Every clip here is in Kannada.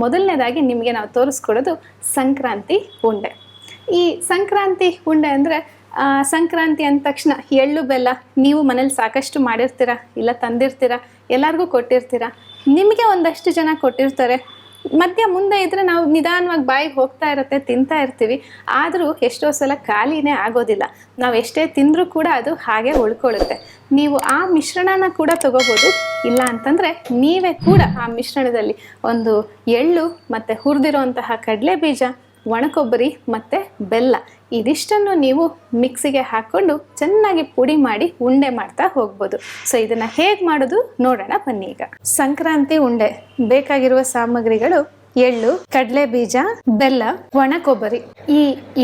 ಮೊದಲನೇದಾಗಿ ನಿಮಗೆ ನಾವು ತೋರಿಸ್ಕೊಡೋದು ಸಂಕ್ರಾಂತಿ ಉಂಡೆ. ಈ ಸಂಕ್ರಾಂತಿ ಉಂಡೆ ಅಂದರೆ ಸಂಕ್ರಾಂತಿ ಅಂದ ತಕ್ಷಣ ಎಳ್ಳು ಬೆಲ್ಲ ನೀವು ಮನೇಲಿ ಸಾಕಷ್ಟು ಮಾಡಿರ್ತೀರ ಇಲ್ಲ ತಂದಿರ್ತೀರ, ಎಲ್ಲರಿಗೂ ಕೊಟ್ಟಿರ್ತೀರ? ನಿಮಗೆ ಒಂದಷ್ಟು ಜನ ಕೊಟ್ಟಿರ್ತಾರೆ. ಮಧ್ಯ ಮುಂದೆ ಇದ್ರೆ ನಾವು ನಿಧಾನವಾಗಿ ಬಾಯಿಗೆ ಹೋಗ್ತಾ ಇರುತ್ತೆ, ತಿಂತಾ ಇರ್ತೀವಿ. ಆದರೂ ಎಷ್ಟೋ ಸಲ ಖಾಲಿನೇ ಆಗೋದಿಲ್ಲ. ನಾವು ಎಷ್ಟೇ ತಿಂದರೂ ಕೂಡ ಅದು ಹಾಗೆ ಉಳ್ಕೊಳ್ಳುತ್ತೆ. ನೀವು ಆ ಮಿಶ್ರಣನ ಕೂಡ ತಗೋಬೋದು. ಇಲ್ಲ ಅಂತಂದರೆ ನೀವೇ ಕೂಡ ಆ ಮಿಶ್ರಣದಲ್ಲಿ ಒಂದು ಎಳ್ಳು ಮತ್ತು ಹುರಿದಿರುವಂತಹ ಕಡಲೆ ಬೀಜ ಒಣಕೊಬ್ಬರಿ ಮತ್ತು ಬೆಲ್ಲ ಇದಿಷ್ಟನ್ನು ನೀವು ಮಿಕ್ಸಿಗೆ ಹಾಕ್ಕೊಂಡು ಚೆನ್ನಾಗಿ ಪುಡಿ ಮಾಡಿ ಉಂಡೆ ಮಾಡ್ತಾ ಹೋಗ್ಬೋದು. ಸೊ ಇದನ್ನು ಹೇಗೆ ಮಾಡೋದು ನೋಡೋಣ ಬನ್ನಿ ಈಗ. ಸಂಕ್ರಾಂತಿ ಉಂಡೆ. ಬೇಕಾಗಿರುವ ಸಾಮಗ್ರಿಗಳು ಎಳ್ಳು ಕಡಲೆ ಬೀಜ ಬೆಲ್ಲ ಒಣ ಕೊಬ್ಬರಿ ಈ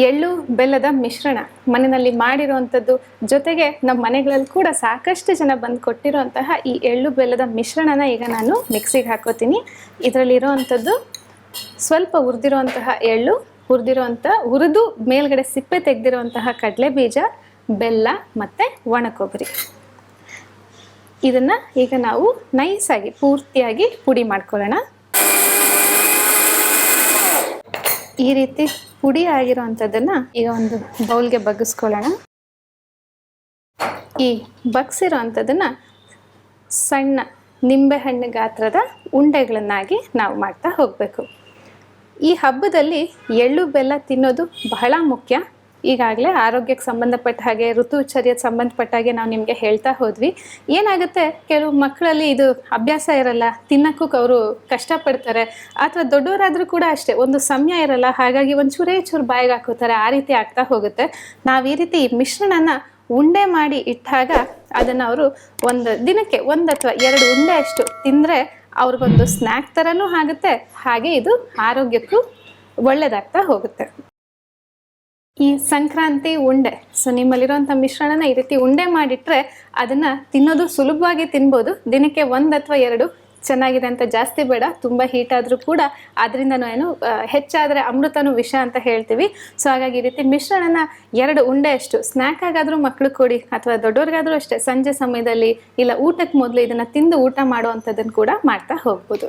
ಎಳ್ಳು, ಬೆಲ್ಲದ ಮಿಶ್ರಣ ಮನೆಯಲ್ಲಿ ಮಾಡಿರುವಂಥದ್ದು ಜೊತೆಗೆ ನಮ್ಮ ಮನೆಗಳಲ್ಲಿ ಕೂಡ ಸಾಕಷ್ಟು ಜನ ಬಂದು ಕೊಟ್ಟಿರುವಂತಹ ಈ ಎಳ್ಳು, ಬೆಲ್ಲದ ಮಿಶ್ರಣನ ಈಗ ನಾನು ಮಿಕ್ಸಿಗೆ ಹಾಕೋತೀನಿ. ಇದರಲ್ಲಿರುವಂಥದ್ದು ಸ್ವಲ್ಪ ಉರಿದಿರುವಂತಹ ಎಳ್ಳು ಹುರಿದಿರುವಂಥ ಹುರಿದು ಮೇಲ್ಗಡೆ ಸಿಪ್ಪೆ ತೆಗೆದಿರುವಂತಹ ಕಡಲೆ ಬೀಜ ಬೆಲ್ಲ ಮತ್ತು ಒಣ ಕೊಬ್ಬರಿ ಇದನ್ನು ಈಗ ನಾವು ನೈಸಾಗಿ ಪೂರ್ತಿಯಾಗಿ ಪುಡಿ ಮಾಡ್ಕೊಳ್ಳೋಣ. ಈ ರೀತಿ ಪುಡಿ ಆಗಿರುವಂಥದ್ದನ್ನು ಈಗ ಒಂದು ಬೌಲ್ಗೆ ಬಗ್ಗಿಸ್ಕೊಳ್ಳೋಣ. ಈ ಬಗ್ಸಿರೋ ಅಂಥದ್ದನ್ನು ಸಣ್ಣ ನಿಂಬೆಹಣ್ಣು ಗಾತ್ರದ ಉಂಡೆಗಳನ್ನಾಗಿ ನಾವು ಮಾಡ್ತಾ ಹೋಗಬೇಕು. ಈ ಹಬ್ಬದಲ್ಲಿ ಎಳ್ಳು ಬೆಲ್ಲ ತಿನ್ನೋದು ಬಹಳ ಮುಖ್ಯ. ಈಗಾಗಲೇ ಆರೋಗ್ಯಕ್ಕೆ ಸಂಬಂಧಪಟ್ಟ ಹಾಗೆ ಋತುಚರ್ಯಕ್ಕೆ ಸಂಬಂಧಪಟ್ಟ ಹಾಗೆ ನಾವು ನಿಮಗೆ ಹೇಳ್ತಾ ಹೋದ್ವಿ. ಏನಾಗುತ್ತೆ? ಕೆಲವು ಮಕ್ಕಳಲ್ಲಿ ಇದು ಅಭ್ಯಾಸ ಇರಲ್ಲ, ತಿನ್ನಕ್ಕೂ ಅವರು ಕಷ್ಟಪಡ್ತಾರೆ. ಅಥವಾ ದೊಡ್ಡವರಾದರೂ ಕೂಡ ಅಷ್ಟೇ, ಒಂದು ಸಮಯ ಇರಲ್ಲ, ಹಾಗಾಗಿ ಒಂದು ಚೂರೇ ಚೂರು ಬಾಯಿಗೆ ಹಾಕೋತಾರೆ, ಆ ರೀತಿ ಆಗ್ತಾ ಹೋಗುತ್ತೆ. ನಾವು ಈ ರೀತಿ ಮಿಶ್ರಣನ ಉಂಡೆ ಮಾಡಿ ಇಟ್ಟಾಗ ಅದನ್ನು ಅವರು ಒಂದು ದಿನಕ್ಕೆ ಒಂದು ಅಥವಾ ಎರಡು ಉಂಡೆ ಅಷ್ಟು ತಿಂದರೆ ಅವ್ರಿಗೊಂದು ಸ್ನ್ಯಾಕ್ ಥರನೂ ಆಗುತ್ತೆ. ಹಾಗೆ ಇದು ಆರೋಗ್ಯಕ್ಕೂ ಒಳ್ಳೆಯದಾಗ್ತಾ ಹೋಗುತ್ತೆ. ಈ ಸಂಕ್ರಾಂತಿ ಉಂಡೆ ಸೊ ನಿಮ್ಮಲ್ಲಿರುವಂಥ ಮಿಶ್ರಣನ ಈ ರೀತಿ ಉಂಡೆ ಮಾಡಿಟ್ರೆ ಅದನ್ನು ತಿನ್ನೋದು ಸುಲಭವಾಗಿ ತಿನ್ಬೋದು. ದಿನಕ್ಕೆ ಒಂದು ಅಥವಾ ಎರಡು ಚೆನ್ನಾಗಿದೆ ಅಂತ ಜಾಸ್ತಿ ಬೇಡ, ತುಂಬ ಹೀಟ್ ಆದರೂ ಕೂಡ ಅದರಿಂದ ಏನು ಹೆಚ್ಚಾದರೆ ಅಮೃತನೂ ವಿಷ ಅಂತ ಹೇಳ್ತೀವಿ. ಸೊ ಹಾಗಾಗಿ ಈ ರೀತಿ ಮಿಶ್ರಣನ ಎರಡು ಉಂಡೆ ಅಷ್ಟು ಸ್ನ್ಯಾಕ್ ಆಗಾದರೂ ಮಕ್ಕಳು ಕೊಡಿ, ಅಥವಾ ದೊಡ್ಡವ್ರಿಗಾದರೂ ಅಷ್ಟೇ, ಸಂಜೆ ಸಮಯದಲ್ಲಿ ಇಲ್ಲ ಊಟಕ್ಕೆ ಮೊದಲು ಇದನ್ನು ತಿಂದು ಊಟ ಮಾಡುವಂಥದ್ದನ್ನು ಕೂಡ ಮಾಡ್ತಾ ಹೋಗ್ಬೋದು.